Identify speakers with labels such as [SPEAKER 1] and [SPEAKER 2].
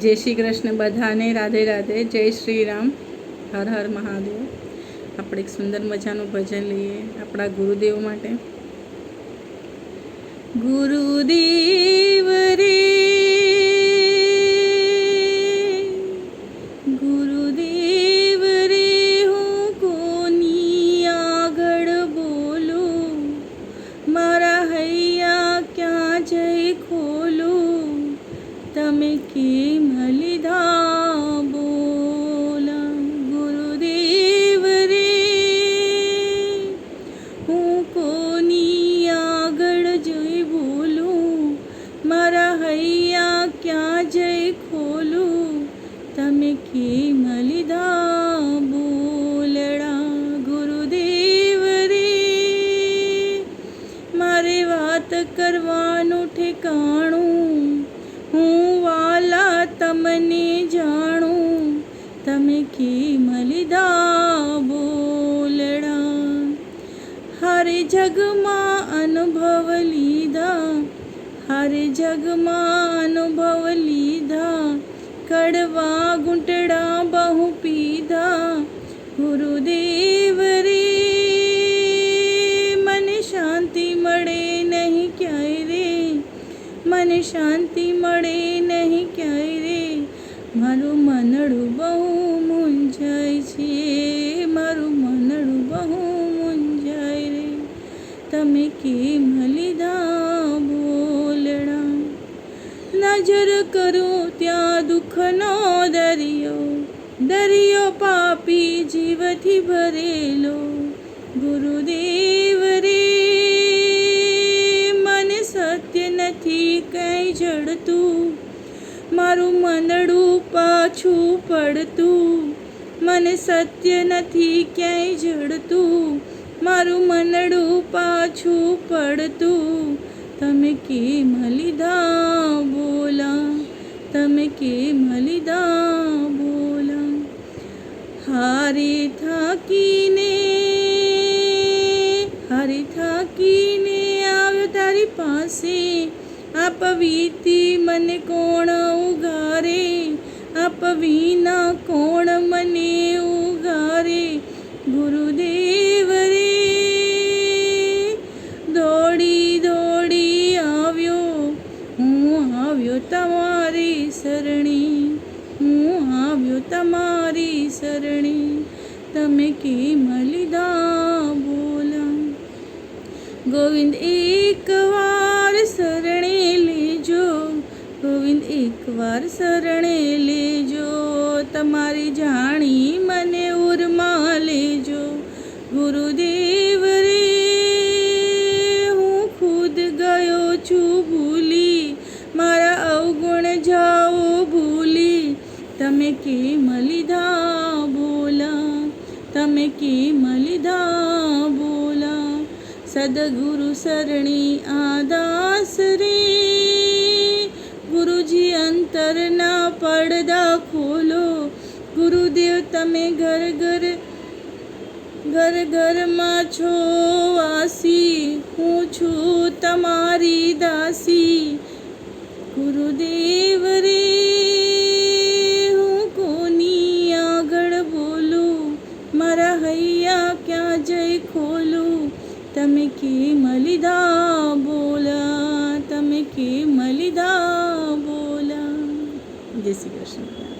[SPEAKER 1] જય શ્રી કૃષ્ણ બધાને, રાધે રાધે, જય શ્રી રામ હર હર મહાદેવ. આપણે એક સુંદર મજાનું ભજન લઈએ આપણા ગુરુદેવ માટે. ગુરુદેવ રે કેમ લીધા બોલા ગુરુદેવ રે હું કોની આગળ જઈ બોલું મારા હૈયા ક્યાં જઈ ખોલું તમે કેમ લીધા બોલડા ગુરુદેવ રે મારે વાત કરવાનું ઠેકાણું વાલા તમને જાણું, તમે કેમ લીધા બોલડા? હારે જગમાં અનુભવ લીધા, હારે જગમાં અનુભવ લીધા, કડવા ઘૂંટડા બહુ પીધા ગુરુદેવ રે મને શાંતિ મળે નહીં ક્યાંય રે, મને શાંતિ મળે નહીં ક્યાંય રે. મારું મનડું બહુ મૂંઝાય છે, મારું મનડું બહુ મૂંઝાય રે. તમે કેમ લીધા બોલડા? નજર કરો ત્યાં દુઃખનો દરિયો દરિયો પાપી જીવથી ભરેલો. ગુરુદેવ રે, મને સત્ય નથી કંઈ જડતું. મારું મનડું પાછું પડતું. મને સત્ય નથી ક્યાંય જડતું. મારું મનડું પાછું પડતું. તમે કેમ લીધા બોલા? તમે કેમ લીધા બોલા? હારે થાકીને હારે થાકીને આવ્યો તારી પાસે. આ વીતી મને કોણ ઉગારે? આપ વિના કોણ મને ઉગારે ગુરુદેવ રે દોડી દોડી આવ્યો. હું આવ્યો તમારી સરણી હું આવ્યો તમારી સરણી તમે કેમ લીધા બોલા? ગોવિંદ એકવાર વાર લેજો ગોવિંદ એકવાર શરણે લેજો. તમારી જાણી મને ઉરમાં લેજો. ગુરુદેવ રે, હું ખુદ ગયો છું ભૂલી. મારા અવગુણ જાઓ ભૂલી. તમે કે મલિધા બોલા? તમે કે મલિધા બોલા? સદગુરુ શરણી આદાસ રે. ગુરુજી અંતરના પડદા ખોલો. ગુરુદેવ, તમે ઘર ઘર ઘર ઘરમાં છો વાસી. હું છું તમારી દાસી. ગુરુદેવ રે, હું કોની આગળ બોલું? મારા હૈયા ક્યાં જઈ ખોલું? તમે કે લીધા જય શ્રી કૃષ્ણ